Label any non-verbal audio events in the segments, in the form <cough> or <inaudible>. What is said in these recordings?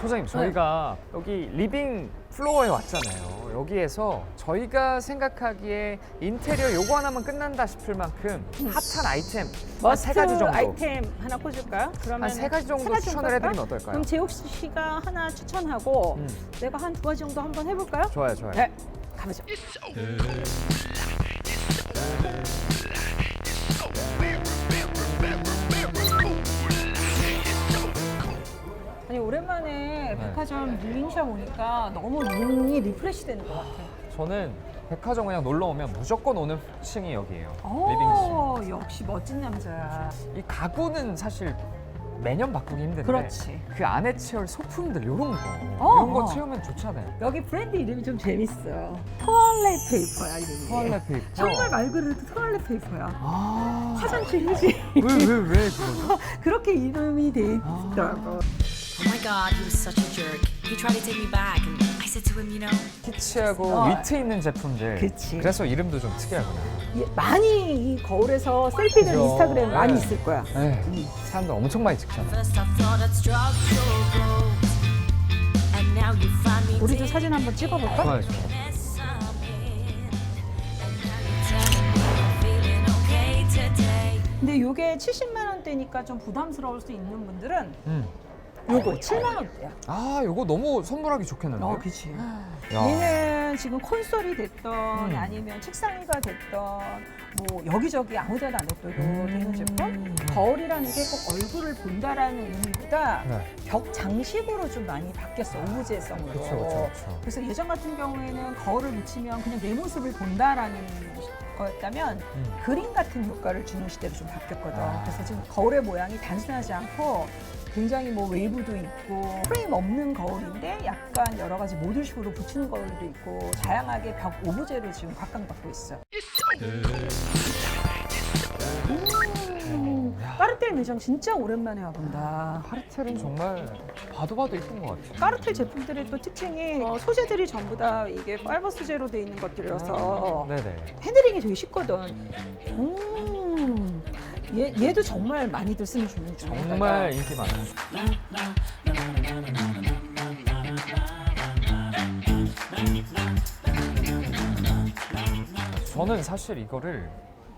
소장님 저희가 여기 리빙 플로어에 왔잖아요. 여기에서 저희가 생각하기에 인테리어 요거 하나만 끝난다 싶을 만큼 핫한 아이템 한 세 가지 정도 아이템 하나 꽂을까요? 그러면 한 세 가지 정도 추천을 해드리면 어떨까요? 그럼 제옥 씨가 하나 추천하고 음. 내가 한 두 가지 정도 한번 해볼까요? 좋아요, 좋아요. 네. 가보죠. 아니 오랜만에 백화점 릴링샵 오니까 너무 눈이 리프레시 되는 것 같아. 저는 백화점 그냥 놀러 오면 무조건 오는 층이 여기예요. 오, 리빙 역시 멋진 남자야. 층. 이 가구는 사실 매년 바꾸기 힘든데 그렇지. 그 안에 채울 소품들 이런 거 어, 이런 거 어. 채우면 좋잖아요. 여기 브랜드 이름이 좀 재밌어. 토알렛 페이퍼야 이름이. 토알렛 페이퍼. 정말 말 그대로 토알렛 페이퍼야. 아. 화장실이지. 왜 왜 왜 그러죠? <laughs> 그렇게 이름이 돼 아. 있더라고. Oh my god, he was such a jerk. He tried to take me back, and 키치하고 어. 위트 있는 제품들. 그치. 그래서 이름도 좀 특이하구나. 예, 많이 이 거울에서 셀피들 그죠. 인스타그램 네. 많이 있을 거야. 네. 사람들 엄청 많이 찍잖아. 우리도 사진 한번 찍어볼까? 좋아요, 좋아요. 근데 이게 70만 원대니까 좀 부담스러울 수 있는 분들은 음. 요거 7만 원대야. 아, 이거 너무 선물하기 좋겠는데. 어, 그치. 야. 얘는 지금 콘솔이 됐던 음. 아니면 책상 위가 됐던 뭐 여기저기 아무데나 놔둬도 음. 되는 제품 거울이라는 게 꼭 얼굴을 본다라는 의미보다 네. 벽 장식으로 좀 많이 바뀌었어 오브제성으로 그쵸, 그쵸, 그쵸. 그래서 예전 같은 경우에는 거울을 붙이면 그냥 내 모습을 본다라는 거였다면 음. 그림 같은 효과를 주는 시대로 좀 바뀌었거든 아. 그래서 지금 거울의 모양이 단순하지 않고 굉장히 뭐 웨이브도 있고 프레임 없는 거울인데 약간 여러 가지 모듈식으로 붙이는 거울도 있고 다양하게 벽 오브제로 지금 각광받고 있어. 음, 까르텔 매장 진짜 오랜만에 와본다. 파르텔은 정말 봐도 봐도 예쁜 것 같아요. 까르텔 제품들의 또 특징이 어, 소재들이 전부 다 이게 파이버 소재로 돼 있는 것들이어서 네네. 핸들링이 되게 쉽거든. 음, 얘, 얘도 정말 많이들 쓰는 중인 중 정말 인기 많아요. 저는 사실 이거를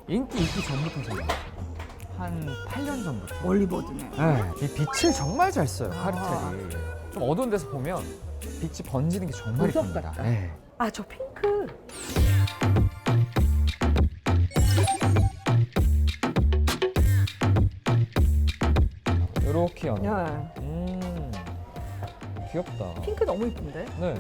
인기 있기 전부터 생각했어요. 한 8년 전부터. 올리버드네. 네, 이 빛을 정말 잘 써요, 카르텔이. 좀 어두운 데서 보면 빛이 번지는 게 정말 이쁩니다. 네. 아, 저 핑크. 이렇게 연어. 야, 음, 귀엽다. 핑크 너무 이쁜데? 네.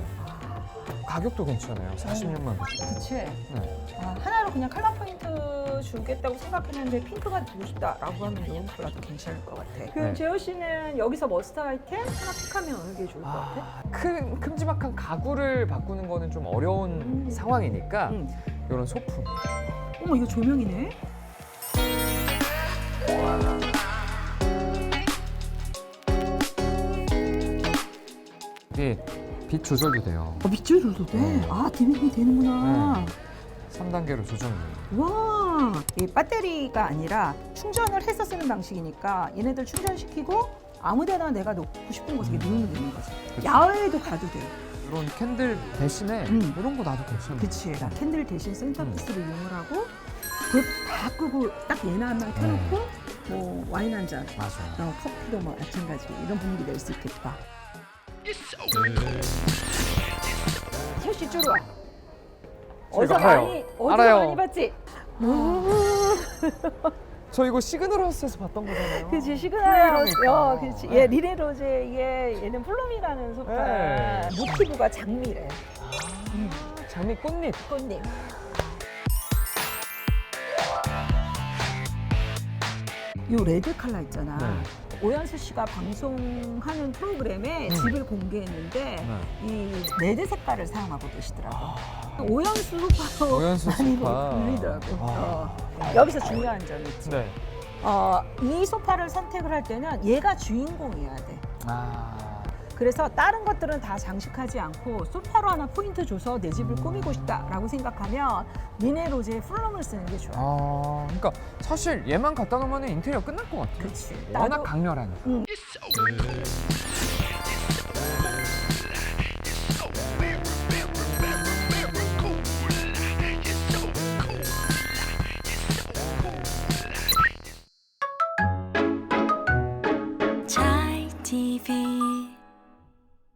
가격도 괜찮아요. 46만 원. 그치? 네. 아, 하나로 그냥 컬러 포인트 주겠다고 생각했는데 핑크가 주고 싶다라고 하면 이런 컬러도 괜찮을 것 같아. 그럼 네. 재호 씨는 여기서 머스트 아이템 하나 픽하면 어느 게 좋을 것 같아? 아, 큰 큼지막한 가구를 바꾸는 거는 좀 어려운 음. 상황이니까 응. 이런 소품. 어머, 이거 조명이네? 이게 빛 조절도 돼요. 어, 밑줄 줘도 돼? 네. 아, 디밍이 되는구나. 3단계로 조정돼요. 와, 이 배터리가 아니라 충전을 해서 쓰는 방식이니까 얘네들 충전시키고 아무데나 내가 놓고 싶은 곳에 놓으면 되는 거지. 야외에도 가도 돼. 이런 캔들 대신에 음. 이런 거 놔도 괜찮아요. 그치. 나 캔들 대신 음. 센터피스를 이용을 하고 불 다 끄고 딱 얘나 하나 켜놓고 뭐 와인 한 잔, 맞아요. 어, 커피도 뭐 마찬가지 이런 분위기 낼 수 있겠다. 태우 씨 이쪽으로 와. 어디서 알아요. 많이 어디서 알아요. 많이 봤지? 저 이거 시그널 하우스에서 봤던 거잖아요. 그치 시그널 로즈 플럼이니까. 어 그치 네. 얘 리네 로제 얘 얘는 플럼이라는 소파 네. 모티브가 장미래 장미 꽃잎. 꽃잎 요 레드 컬러 있잖아 네. 오연수 씨가 방송하는 프로그램에 음. 집을 공개했는데 네. 이 레드 색깔을 사용하고 계시더라고 오연수 소파로 아. 오연수 많이 소파. 불리더라고 아. 어. 여기서 중요한 점이 있지 네. 어, 이 소파를 선택을 할 때는 얘가 주인공이어야 돼. 아. 그래서 다른 것들은 다 장식하지 않고 소파로 하나 포인트 줘서 내 집을 꾸미고 싶다라고 생각하면 미네 로제의 플럼을 쓰는 게 좋아. 아. 그러니까 사실 얘만 갖다 놓으면 인테리어 끝날 것 같아요. 그렇지. 워낙 나도 강렬하니까. 응.